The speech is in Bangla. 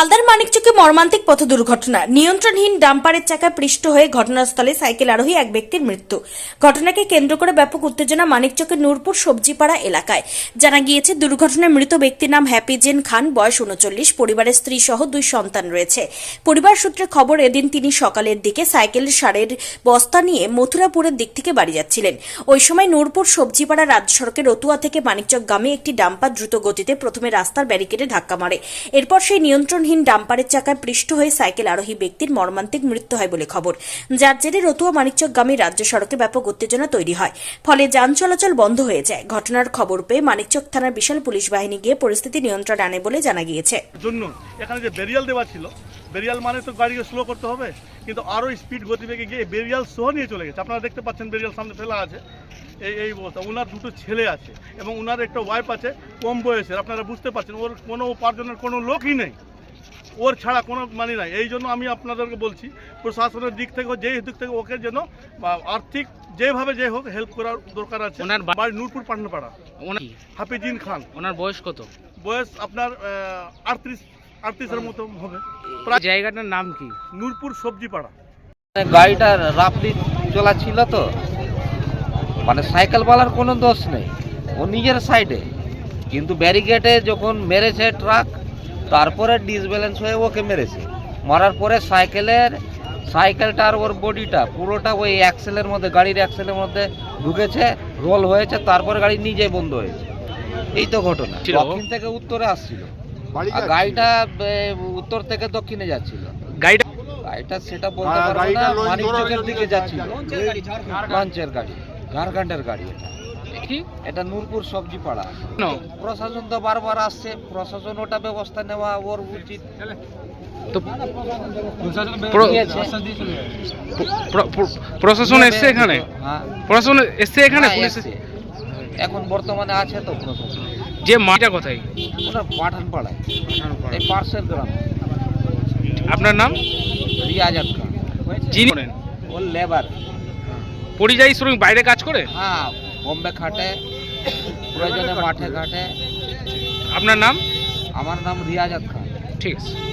মালদার মানিকচকে মর্মান্তিক পথ দুর্ঘটনা। নিয়ন্ত্রণহীন ডাম্পারের চাকায় পৃষ্ঠ হয়ে ঘটনাস্থলে সাইকেল আরোহী এক ব্যক্তির মৃত্যু। ঘটনাকে কেন্দ্র করে ব্যাপক উত্তেজনা মানিকচকের নূরপুর সবজিপাড়া এলাকায়। জানা গিয়েছে, দুর্ঘটনায় মৃত ব্যক্তির নাম হ্যাপি জেন খান, বয়স উনচল্লিশ, পরিবারের স্ত্রী সহ দুই সন্তান রয়েছে। পরিবার সূত্রে খবর, এদিন তিনি সকালের দিকে সাইকেল সারের বস্তা নিয়ে মথুরাপুরের দিক থেকে বাড়ি যাচ্ছিলেন। ওই সময় নূরপুর সবজিপাড়া রাজ্য সড়কের রতুয়া থেকে মানিকচক গ্রামে একটি ডাম্পার দ্রুত গতিতে প্রথমে রাস্তার ব্যারিকেডে ধাক্কা মারে। এরপর সেই নিয়ন্ত্রণহীন ডাম্পারের চাকায় পৃষ্ঠ হয়ে সাইকেল আরোহী ব্যক্তির মর্মান্তিক মৃত্যু হয় বলে খবর। যার জেরে রতুয়া মানিকচক গ্রামে রাজ্য সড়কে ব্যাপক উত্তেজনা তৈরি হয়। ফলে যান চলাচল বন্ধ হয়ে যায়। ঘটনার খবর পেয়ে মানিকচক থানার বিশাল পুলিশ বাহিনী গিয়ে পরিস্থিতি নিয়ন্ত্রণ আনে বলে জানা গিয়েছে। জন্য এখানে যে বেরিয়াল দেওয়া ছিল, বেরিয়াল মানে তো গাড়িকে স্লো করতে হবে, কিন্তু আরও স্পিড গতিবেগে গিয়ে বেরিয়াল সহ নিয়ে চলে গেছে। আপনারা দেখতে পাচ্ছেন বেরিয়াল সামনে ফেলা আছে। এই এই অবস্থা। ওনার দুটো ছেলে আছে এবং ওনার একটা ওয়াইফ আছে, কম বয়সের। আপনারা বুঝতে পারছেন, ওর কোনো উপার্জনের কোনো লোকই নেই। ওর ছাড়া কোনো মানে নাই। এই জন্য আমি আপনাদেরকে বলছি প্রশাসনের দিক থেকে যেই দিক থেকে ওকে যেন বা আর্থিক যেভাবে যে হোক হেল্প করার দরকার আছে ওনার বাড়ি নূরপুর পাটনাপাড়া ওনার হাফিজিন খান। ওনার বয়স কত? বয়স আপনার আটত্রিশ আটত্রিশের মতো হবে। জায়গাটার নাম কি? নূরপুর সবজি পাড়া গাড়িটা রাফলি চলা ছিল তো। মানে সাইকেলওয়ালার কোনো দোষ নেই। ও নিজের সাইডে কিন্তু ব্যারিকেডে যখন মেরেছে ট্রাক তারপরে ডিসব্যালেন্স হয়ে ওকে মেরেছে। মারার পরে সাইকেলের সাইকেলটা আর ওর বডিটা পুরোটা ওই অ্যাক্সেলের মধ্যে গাড়ির অ্যাক্সেলের মধ্যে ঢুকেছে রোল হয়েছে তারপরে গাড়ি নিজেই বন্ধ হয়েছে। এই তো ঘটনা? দক্ষিণ থেকে উত্তরে আসছিল। আর গাড়িটা উত্তর থেকে দক্ষিণে যাচ্ছিল। গাড়িটা গাড়িটা সেটা বলতে পারব না মানিকচকের দিকে যাচ্ছিল। লঞ্চের গাড়ি ঝাড়খণ্ডের গাড়ি এটা। কি এটা নূরপুর সবজি পাড়া প্রশাসন তো বারবার আসছে প্রশাসন ওটা ব্যবস্থা নেওয়া ওর উচিত। তো প্রশাসন এসছে এখানে? হ্যাঁ। প্রশাসন এসছে এখানে? হ্যাঁ, পুলিশ এখন বর্তমানে আছে তো প্রশাসন। যে মাটা কোথায়? ওটা পাঠান পাড়ায় এই পার্সেল গ্রাম। আপনার নাম? রিয়াজ খান যিনি ওর লেবার পরিযায়ী শ্রমিক বাইরে কাজ করে? হ্যাঁ বোম্বে খাটে প্রয়োজনে মাঠে ঘাটে। আপনার নাম? আমার নাম রিয়াজাত খান ঠিক আছে।